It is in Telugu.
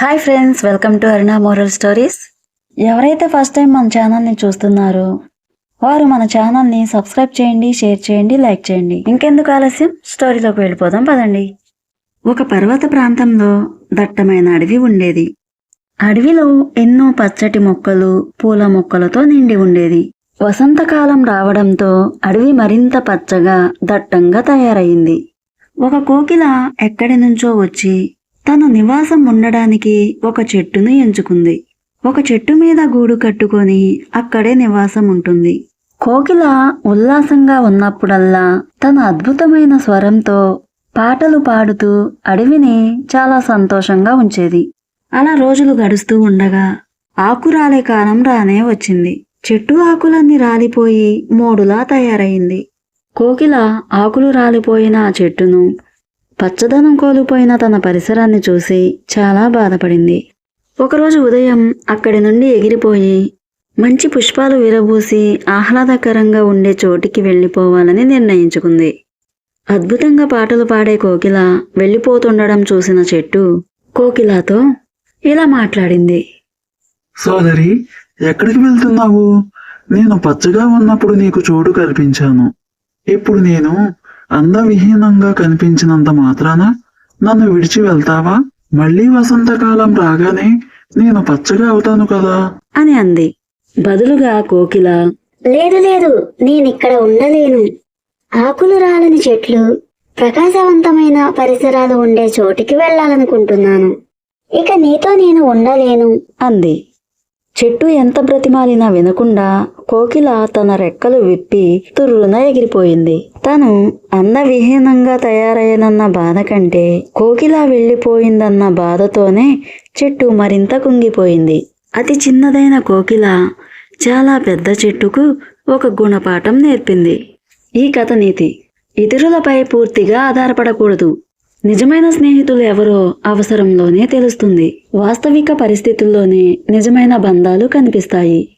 Hi friends welcome to Aruna moral stories ఎవరైతే ఫస్ట్ టైం మన ఛానల్ని చూస్తున్నారో వారు మన ఛానల్ని సబ్స్క్రైబ్ చేయండి షేర్ చేయండి లైక్ చేయండి. ఇంకెందుకు ఆలస్యం? స్టోరీలోకి వెళ్ళిపోదాం పదండి. ఒక పర్వత ప్రాంతంలో దట్టమైన అడవి ఉండేది. అడవిలో ఎన్నో పచ్చటి మొక్కలు పూల మొక్కలతో నిండి ఉండేది. వసంతకాలం రావడంతో అడవి మరింత పచ్చగా దట్టంగా తయారయింది ఒక కోకిల ఎక్కడి నుంచో వచ్చి తన నివాసం ఉండడానికి ఒక చెట్టును ఎంచుకుంది. ఒక చెట్టు మీద గూడు కట్టుకొని అక్కడే నివాసం ఉంటుంది. కోకిల ఉల్లాసంగా ఉన్నప్పుడల్లా తన అద్భుతమైన స్వరంతో పాటలు పాడుతూ అడవిని చాలా సంతోషంగా ఉంచేది. అలా రోజులు గడుస్తూ ఉండగా ఆకురాలే కాలం రానే వచ్చింది. చెట్టు ఆకులన్నీ రాలిపోయి మోడులా తయారైంది. కోకిల ఆకులు రాలిపోయిన ఆ చెట్టును పచ్చదనం కోల్పోయిన తన పరిసరాన్ని చూసి చాలా బాధపడింది. ఒకరోజు ఉదయం అక్కడి నుండి ఎగిరిపోయి మంచి పుష్పాలు విరబూసి ఆహ్లాదకరంగా ఉండే చోటికి వెళ్ళిపోవాలని నిర్ణయించుకుంది. అద్భుతంగా పాటలు పాడే కోకిల వెళ్ళిపోతుండడం చూసిన చెట్టు కోకిలతో ఇలా మాట్లాడింది. సోదరి ఎక్కడికి వెళ్తున్నావు? నేను పచ్చగా ఉన్నప్పుడు నీకు చోటు కల్పించాను. ఇప్పుడు నేను అందవిహీనంగా కనిపించినంత మాత్రాన నన్ను విడిచి వెళ్తావా? మళ్ళీ వసంతకాలం రాగానే నేను పచ్చగా అవుతాను కదా? అని అంది. బదులుగా కోకిల లేదు లేదు నేనిక్కడ ఉండలేను. ఆకులు రాలని చెట్లు ప్రకాశవంతమైన పరిసరాలు ఉండే చోటికి వెళ్ళాలనుకుంటున్నాను. ఇక నీతో నేను ఉండలేను. అంది. చెట్టు ఎంత బ్రతిమాలినా వినకుండా కోకిల తన రెక్కలు విప్పి తుర్రున ఎగిరిపోయింది. తను అన్నవిహీనంగా తయారయ్యనన్న బాధ కంటే కోకిల వెళ్ళిపోయిందన్న బాధతోనే చెట్టు మరింత కుంగిపోయింది. అతి చిన్నదైన కోకిల చాలా పెద్ద చెట్టుకు ఒక గుణపాఠం నేర్పింది. ఈ కథ నీతి. ఇతరులపై పూర్తిగా ఆధారపడకూడదు. నిజమైన స్నేహితులు ఎవరో అవసరంలోనే తెలుస్తుంది. వాస్తవిక పరిస్థితుల్లోనే నిజమైన బంధాలు కనిపిస్తాయి.